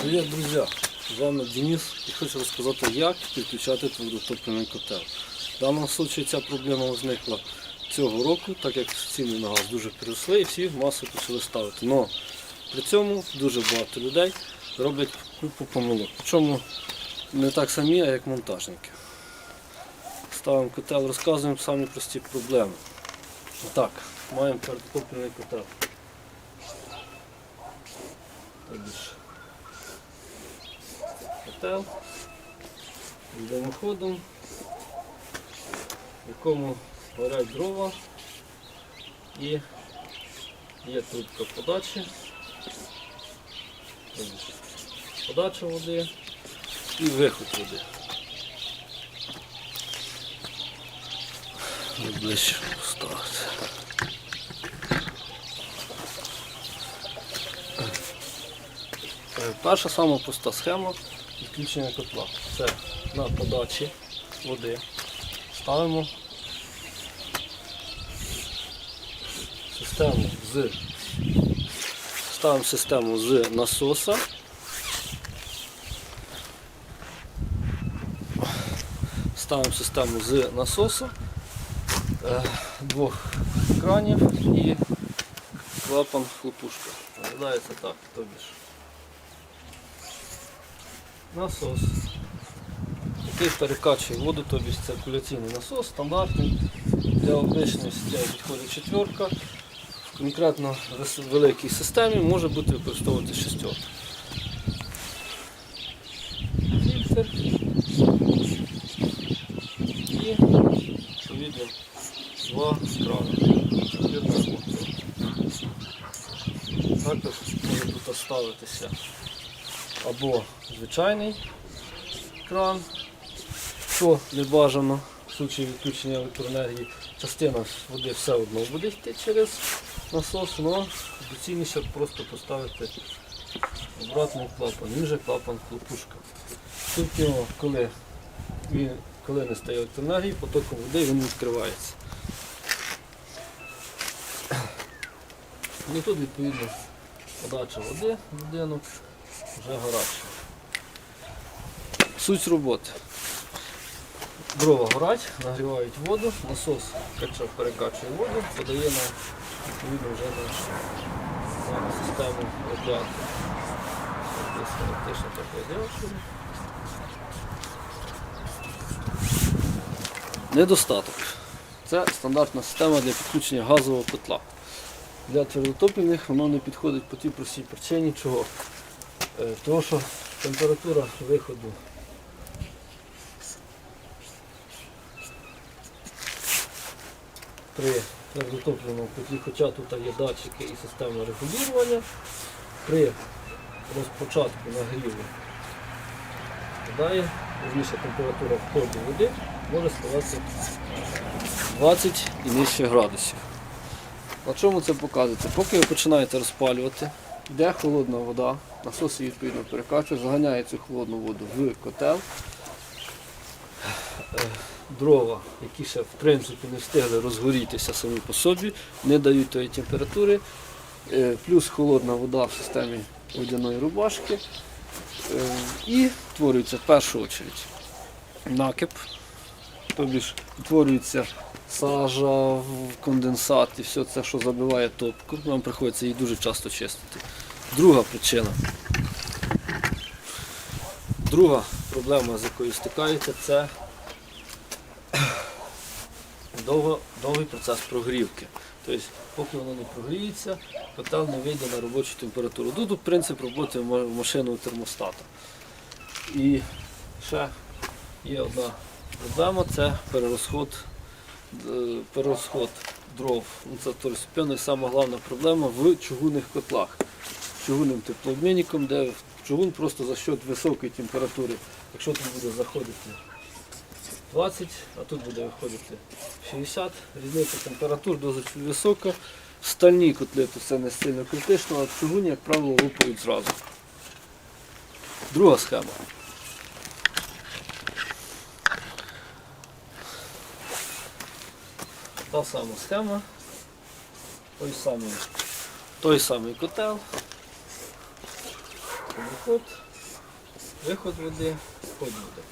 Привіт, друзі! З вами Денис і хочу розказати, як підключати твердотопливний котел. В даному випадку ця проблема виникла цього року, так як ціни на газ дуже переросли і всі масово почали ставити. Но при цьому дуже багато людей роблять купу помилок. Причому не так самі, а як монтажники. Ставимо котел, розказуємо самі прості проблеми. Так, маємо твердотопливний котел. Тобто ж котел з димоходом, в якому горять дрова. І є трубка подачі, подача води. І виход води. Ближче поставити. Е, Перша сама проста схема відключення котла. Це на подачі води. Ставимо систему з ставимо систему з насоса. Ставимо систему з насоса, е, двох кранів і клапан хлопушка. Виглядає це так, тобі ж насос, який перекачує воду, тобто циркуляційний насос, стандартний. Для обичної системи підходить четверка. В конкретно великій системі може бути використовувати шестерка. Фільтр і відповідно два крани. Також може тут ставитися або звичайний кран, що не бажано в случаї відключення електроенергії. Частина води все одно буде йти через насос, але доцільніше просто поставити обратний клапан, він же клапан хлопушка. Тільки коли, він, коли не стає електроенергії, потоком води він відкривається. І тут відповідно подача води в будинок вже гаряче. Суть роботи. Дрова горять, нагрівають воду, насос перекачує воду, подає на відповідно вже на, на систему радіатора. Тобто. Недостаток. Це стандартна система для підключення газового котла. Для твердотопливних воно не підходить по тій простій причині чого. Е, Тому що температура виходу при твердотопливному котлі, хоча тут є датчики і система регулювання, при розпочатку нагріву складає, вірніше температура входу води може складати 20 і нижче градусів. На чому це показується? Поки ви починаєте розпалювати, йде холодна вода, насос її відповідно перекачує, заганяє цю холодну воду в котел. Дрова, які ще в принципі не встигли розгорітися самі по собі, не дають тої температури. Е, Плюс холодна вода в системі водяної рубашки. Е, І утворюється в першу чергу накип, тобі ж утворюється сажа, конденсат і все це, що забиває топку. Нам приходиться її дуже часто чистити. Друга причина. Друга проблема, з якою стикаєте, це довго, довгий процес прогрівки. Тобто, поки воно не прогріється, котел не вийде на робочу температуру. Ну, Тут принцип роботи ма- машинного термостата. І ще є одна проблема це перерозход, е, перерозход дров. Ну, Це і сама головна проблема в чугунних котлах. Чугунним теплообмінником, де чугун просто за счет високої температури, якщо тут буде заходити 20, а тут буде виходити 60, різниця температур досить висока. Стальні котлі то це не сильно критично, а в чугуні, як правило, лупають зразу. Друга схема. Та сама схема. Той самий, той самий котел. Виход. виход води, вход води.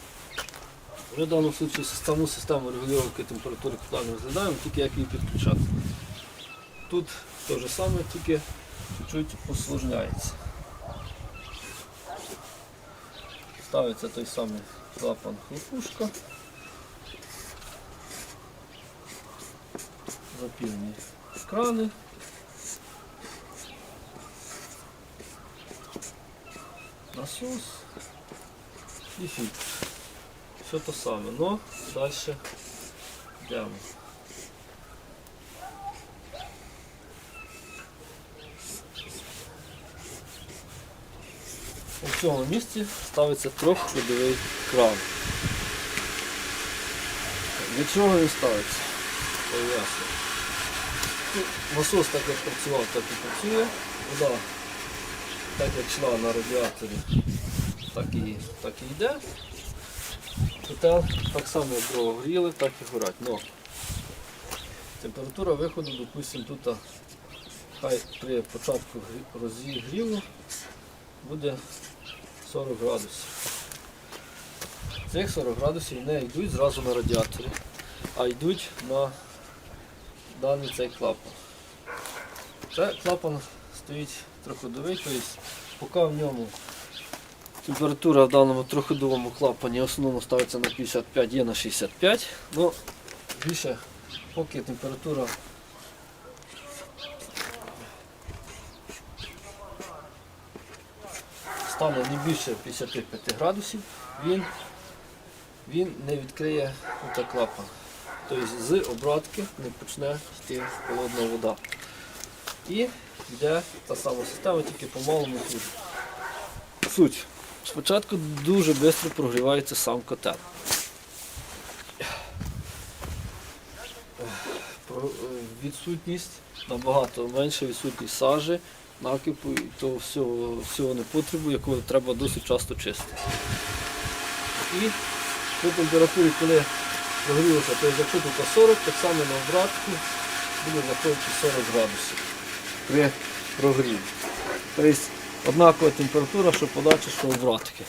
Ми в даному випадку саму систему регулювання температури котла не розглядаємо, тільки як її підключати. Тут те ж саме, тільки чуть усложняється. Ставиться той самий клапан хлопушка. Запірні крани. Насос і фільтр. Все то саме, но далі йдемо. У цьому місці ставиться трьохходовий кран. Для чого він ставиться? Поясню. Ну, Насос так як працював, так і працює. Вода, так як йшла на радіаторі, так і, так і йде. Котел так само дрова гріли, так і горять. Но температура виходу, допустимо, тут хай при початку грі- розігріву буде 40 градусів. Цих 40 градусів не йдуть зразу на радіаторі, а йдуть на даний цей клапан. Цей клапан стоїть триходовий, тобто поки в ньому Температура в даному триходовому клапані в основному ставиться на 55, є на 65. Ну, більше, поки температура стане не більше 55 градусів, він, він не відкриє клапан. Тобто з обратки не почне йти холодна вода. І йде та сама система, тільки по-малому тут. Суть. Спочатку дуже швидко прогрівається сам котел. Е, Відсутність набагато менша відсутність сажі, накипу і того всього, всього непотребу, якого треба досить часто чистити. І при температурі, коли прогрілося, тобто якщо тут 40, так само на обратку буде заходити 40 градусів при прогріві. Тобто однакова температура, що подача, що обратки.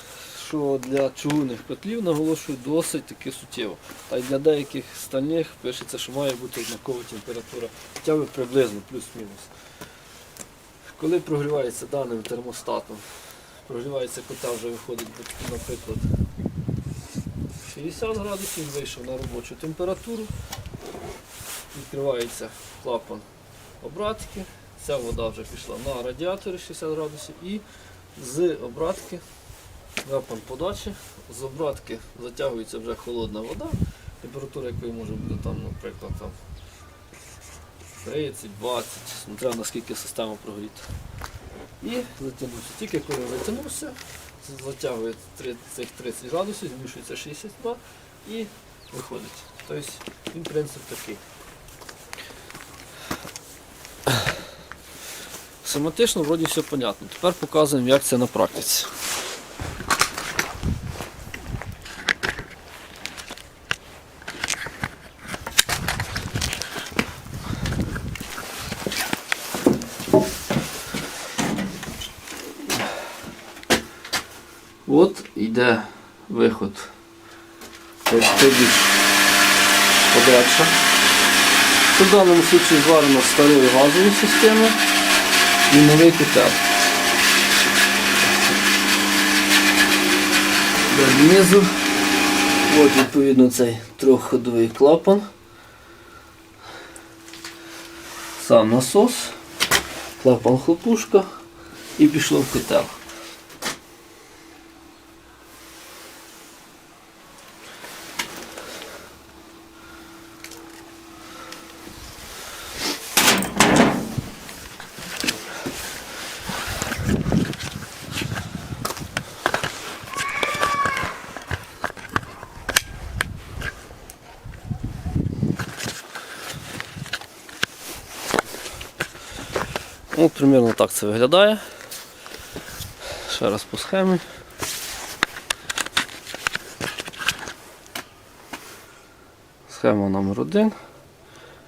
Що для чугунних котлів наголошую досить таки суттєво. А й для деяких стальних пишеться, що має бути однакова температура, хоча б приблизно, плюс-мінус. Коли прогрівається даним термостатом, прогрівається котел, вже виходить, наприклад, 60 градусів, вийшов на робочу температуру, відкривається клапан обратки, ця вода вже пішла на радіатори 60 градусів і з обратки клапан подачі, з обратки затягується вже холодна вода, температура якої може бути там, наприклад, там 30, 20, смотря наскільки система прогріта. І затягнувся. Тільки коли затягнувся, затягує цих 30 градусів, змішується 62 і виходить. Тобто він принцип такий. Семантично вроді все понятно. Тепер показуємо, як це на практиці. От йде виход. Подальше. В даному випадку зварено з старої газової системи і новий кутер. Знизу. От відповідно цей трьохходовий клапан. Сам насос, клапан хлопушка і пішло в котел. Ну, примерно так це виглядає. Ще раз по схемі. Схема номер один.